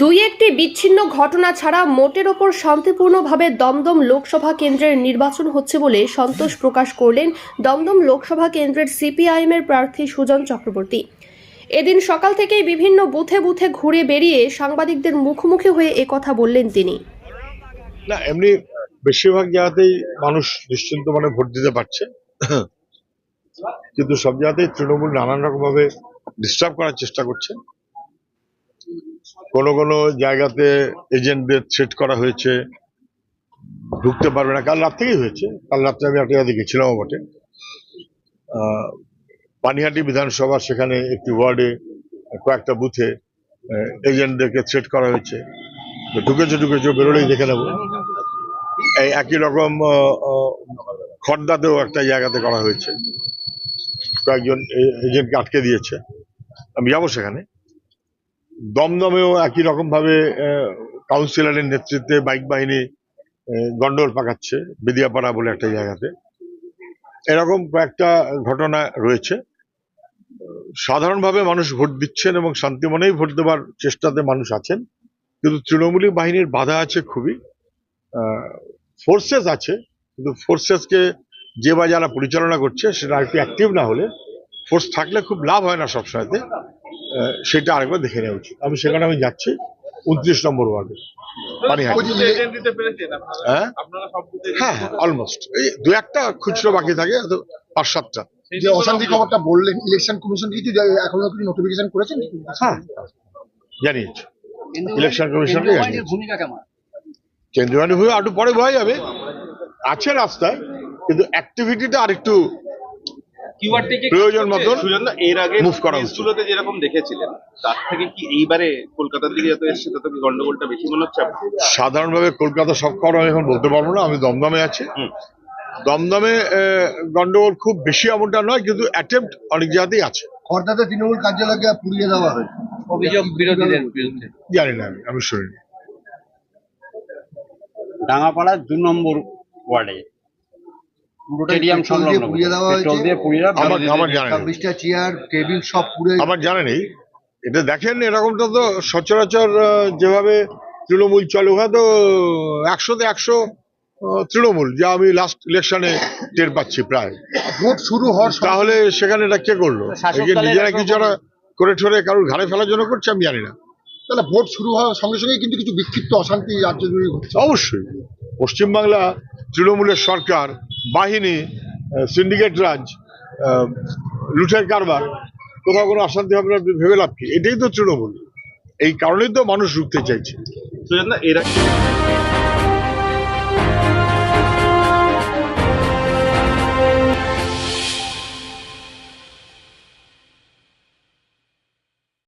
দুই একটি বিচ্ছিন্ন ঘটনা ছাড়া মোটের ওপর শান্তিপূর্ণভাবে দমদম লোকসভা কেন্দ্রের নির্বাচন হচ্ছে বলে সন্তোষ প্রকাশ করলেন দমদম লোকসভা কেন্দ্রের সিপিআইএম এর প্রার্থী সুজন চক্রবর্তী। এদিন সকাল থেকেই বিভিন্ন বুথে বুথে ঘুরে বেরিয়ে সাংবাদিকদের মুখোমুখি হয়ে একথা বললেন তিনি। না, এমনি বেশিরভাগ জায়গাতেই মানুষ নিশ্চিন্ত মানে ভোট দিতে পারছে। কিন্তু সব জায়গাতেই তৃণমূল নানান রকম ভাবে ডিস্টার্ব করার চেষ্টা করছে। কোনো কোনো জায়গাতে এজেন্টদের সেট করা হয়েছে। ঢুকতে পারবে না। কাল রাত থেকেই হয়েছে। কাল রাত্রে আমি একটা জায়গায় গেছিলামও বটে। পানিহাটি বিধানসভা সেখানে একটি ওয়ার্ডে কয়েকটা বুথে এজেন্টদেরকে সেট করা হয়েছে। ঢুকেছে ঢুকেছে, বেরোলেই দেখে নেব। এই একই রকম খড়দাতেও একটা জায়গাতে করা হয়েছে। কয়েকজন এজেন্টকে আটকে দিয়েছে। আমি যাব সেখানে। দমদমেও একই রকম ভাবে কাউন্সিলরের নেতৃত্বে বাইক বাহিনী আহ, গন্ডগোল পাকাচ্ছে বিদিয়াপাড়া বলে একটা জায়গাতে। এরকম কয়েকটা ঘটনা রয়েছে। সাধারণভাবে মানুষ ভোট দিচ্ছেন এবং শান্তি মনেই ভোট দেওয়ার চেষ্টাতে মানুষ আছেন কিন্তু তৃণমূলী বাহিনীর বাধা আছে খুবই। ফোর্সেস আছে কিন্তু ফোর্সেসকে যে বা যারা পরিচালনা করছে সেটা একটু অ্যাক্টিভ না হলে ফোর্স থাকলে খুব লাভ হয় না সবসময়তে। সেটা আরেকবার দেখে নেওয়া উচিত। আমি সেখানে আমি যাচ্ছি উনত্রিশ নম্বর ওয়ার্ডে? হ্যাঁ? হ্যাঁ হ্যাঁ অলমোস্ট এই দু একটা খুচরো বাকি থাকে পাঁচ সাতটা। যে অশান্তি। খবরটা বললেন ইলেকশন কমিশন কিছু এখনও কিছু নোটিফিকেশন করেছেন হ্যাঁ জানিয়েছি। ইলেকশন ভূমিকা কেমন? কেন্দ্রীয় আইন একটু পরে ভয় যাবে আছে রাস্তায় কিন্তু অ্যাক্টিভিটিটা আরেকটু প্রয়োজন মতন এর আগে করা উচিত। যেরকম দেখেছিলেন তার থেকে কি এইবারে কলকাতার দিকে যত এসছে তত কি গন্ডগোলটা বেশি মনে হচ্ছে? সাধারণভাবে কলকাতা সব খবর আমি এখন বলতে পারব না আমি দমদমে আছি হুম। দমদমে আহ, গন্ডগোল খুব বেশি এমনটা নয় কিন্তু অ্যাটেম্প্ট অনেক জায়গাতেই আছে খর্দাতে তৃণমূল কার্যালয়কে পুড়িয়ে দেওয়া হয়েছে অভিযোগ বিরোধীদের বিরুদ্ধে জানি না আমি আমি শুনিনি ডাঙ্গাপাড়ার দু নম্বর ওয়ার্ডে স্টেডিয়াম সংলগ্ন পুড়িয়ে দেওয়া পেট্রোল দিয়ে পুড়িয়ে আমার আমার জানা নেই। ছাব্বিশটা চেয়ার টেবিল সব পুড়ে আমার জানা নেই। এটা দেখেন এরকমটা তো সচরাচর যেভাবে তৃণমূল চলে ওখানে তো একশোতে একশো তৃণমূল যা আমি লাস্ট ইলেকশনে টের পাচ্ছি প্রায়। ভোট শুরু হওয়ার তাহলে সেখানে এটা কে করল? নিজেরা কিছু করে ঠরে কারোর ঘাড়ে ফেলার জন্য করছে আমি জানি না। তাহলে ভোট শুরু হওয়ার সঙ্গে সঙ্গে কিন্তু কিছু বিক্ষিপ্ত অশান্তি রাজ্য জুড়ে অবশ্যই। পশ্চিমবাংলা তৃণমূলের সরকার বাহিনী সিন্ডিকেট রাজ লুটের কারবার, কোথাও কোনো অশান্তি হবে না, ভেবে লাভ কি? এটাই তো তৃণমূল। এই কারণেই তো মানুষ রুখতে চাইছে। এর